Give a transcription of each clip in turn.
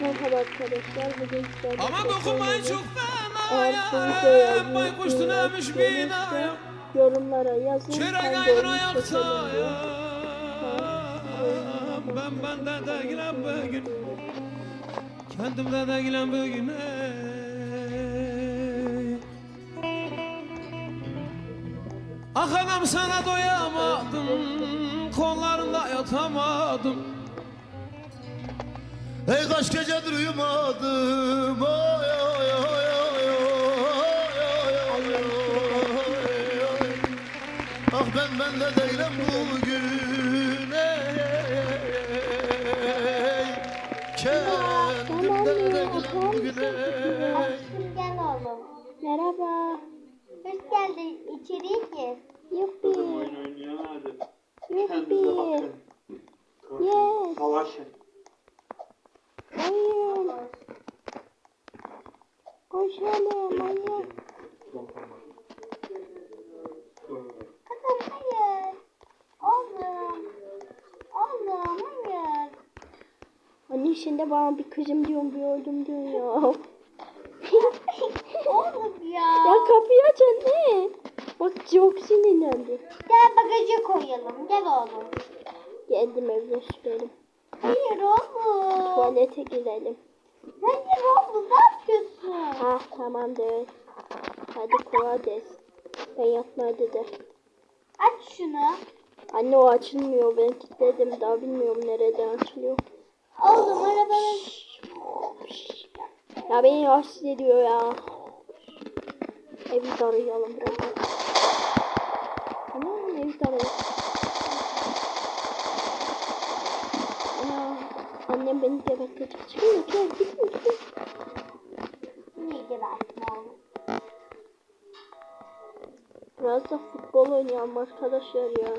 Merhaba arkadaşlar. Bugün sizlerle Ama dokunmayın çok fena Baykuş tünemiş binaya yorumlara yazın. Çörek oyunu ayakta Ben bende değilim bugün Kendimde değilim bugün ey. Ah anam sana doyamadım Kollarında yatamadım Ey kaç gecedir uyumadım Oy oy oy oy oy oy oy Ah ben ben de değilim bugün ey. Kendimde de değilim bugün ey. Merhaba. Hoş geldin. İçeriye gir. Şimdi bana bir kızım diyorum bir oğlum diyor ya. Oğlum ya. ya kapıyı aç anne. Bak çok sinirlendi. Gel bagaja koyalım. Gel oğlum. Geldim evde sürelim. Hayır oğlum. Tuvalete girelim. Hayır oğlum ne yapıyorsun? Ah tamamdır. Hadi kolay Ben yatmaya dedi. Aç şunu. Anne o açılmıyor. Ben kilitledim. Daha bilmiyorum nereden açılıyor. Oğlum arabanın. Ya beni rahatsız ediyor ya. Evi tarayalım biraz. Ana evi tarayalım. Annem beni gebertecek. Çıkıyor gel gitme gitme. Niye girersin oğlum? Biraz da futbol oynayalım arkadaşlar ya.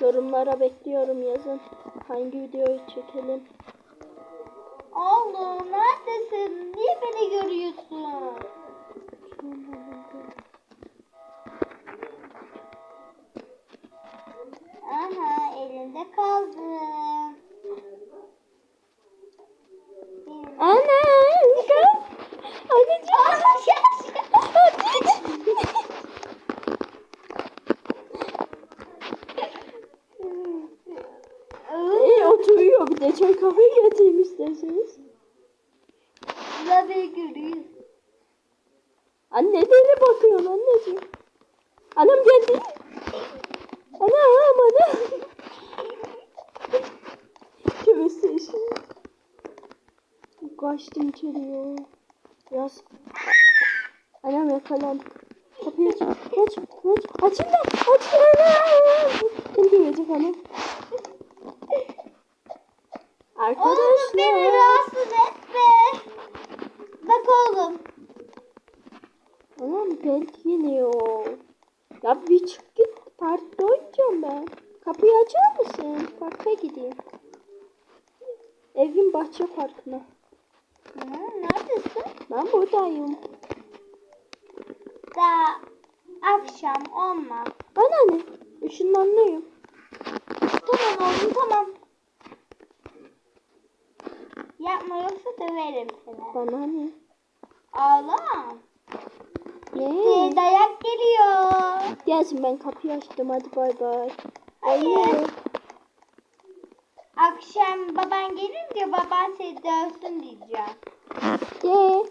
Yorumlara bekliyorum yazın. Hangi videoyu çekelim. Oğlum neredesin? Niye beni görüyorsun? Aha elinde kaldı. Benim- Ana! Anneciğim! İyi de çay kahve getireyim isterseniz. Ya beni görüyor. Anne nereye bakıyorsun anneciğim? Anam geldi. Anam anam. Kümesi işi. Kaçtım içeriye. Biraz. Anam yakalandık. Kapıyı aç. Aç. Aç. Açın da. Aç. Anam. Beni duyacak anam. Oğlum beni Arkadaşlar. rahatsız etme. Bak oğlum. Anam belki geliyor. Ya bir çık git. Parkta oynayacağım ben. Kapıyı açar mısın? Parka gideyim. Evin bahçe parkına. Hı, neredesin? Ben buradayım. Daha akşam olmaz. Bana ne? Işınlanıyorum. Tamam oğlum tamam. Yapma yoksa döverim seni. Bana ne? Ağla. Ne? Ee, dayak geliyor. Gelsin ben kapıyı açtım hadi bay bay. Hayır. Akşam baban gelince baban seni dövsün diyeceğim. De.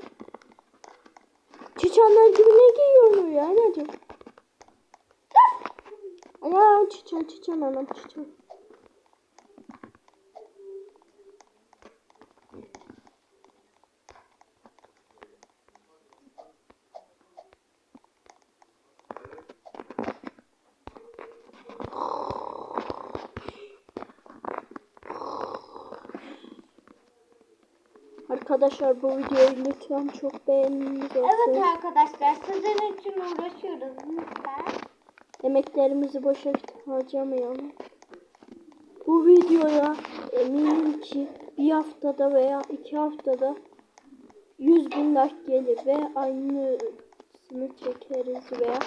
Çiçanlar gibi ne giyiyorlar ya anneciğim? Ana çiçan çiçan anam çiçan. Arkadaşlar bu videoyu lütfen çok beğeniniz olsun. Evet arkadaşlar sizin için uğraşıyoruz lütfen. Emeklerimizi boşa harcamayalım. Bu videoya eminim ki bir haftada veya iki haftada 100 bin like gelir ve aynısını çekeriz veya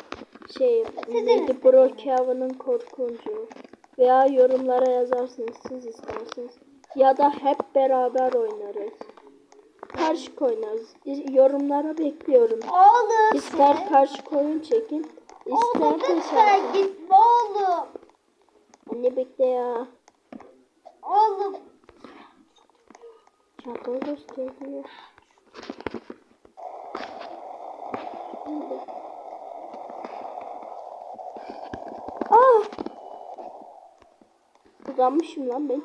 şey neydi Brookhaven'ın korkuncu veya yorumlara yazarsınız siz isterseniz ya da hep beraber oynarız. Karşı oynarız. Yorumlara bekliyorum. Oğlum. İster karşı oyun çekin. ister Oğlum lütfen gitme oğlum. Anne bekle ya. Oğlum. Şarkıyı gösteriyor. Ah! Uzanmışım lan ben.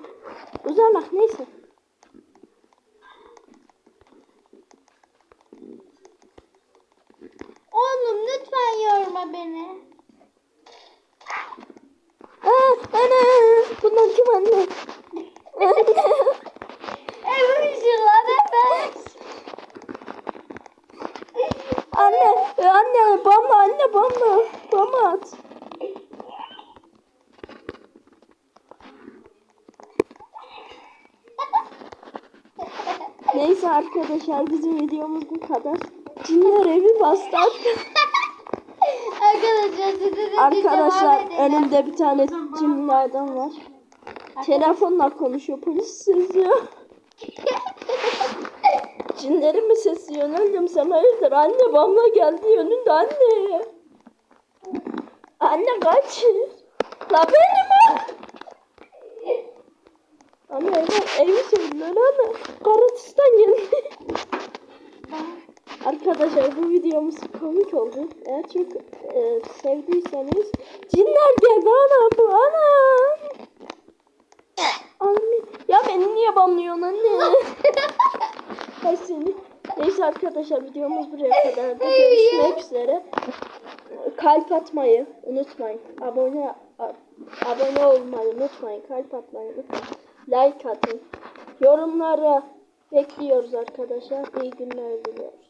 Uzanak neyse. Oğlum yorma beni. Ah, ana! Bunlar kim anne? Evet lan evet. anne, anne, bamba, anne, bamba. Bamba at. Neyse arkadaşlar bizim videomuz bu kadar. Cinler evi bastı. Arkadaşlar Arkadaşlar önümde bir tane cinlerden var. Telefonla konuşuyor polis sesliyor. Cinleri mi sesliyor oğlum sen hayırdır anne bana geldi önünde anne. Anne kaç. La benim o. Anne evi, evi söylüyor anne. Karatistan geldi. Arkadaşlar bu videomuz komik oldu. Eğer çok e, sevdiyseniz cinler geldi ana bu ana. Anne ya beni niye banlıyorsun anne? Hay seni. Neyse arkadaşlar videomuz buraya kadardı. Görüşmek üzere. Kalp atmayı unutmayın. Abone abone olmayı unutmayın. Kalp atmayı unutmayın. Like atın. Yorumlara bekliyoruz arkadaşlar. İyi günler diliyoruz.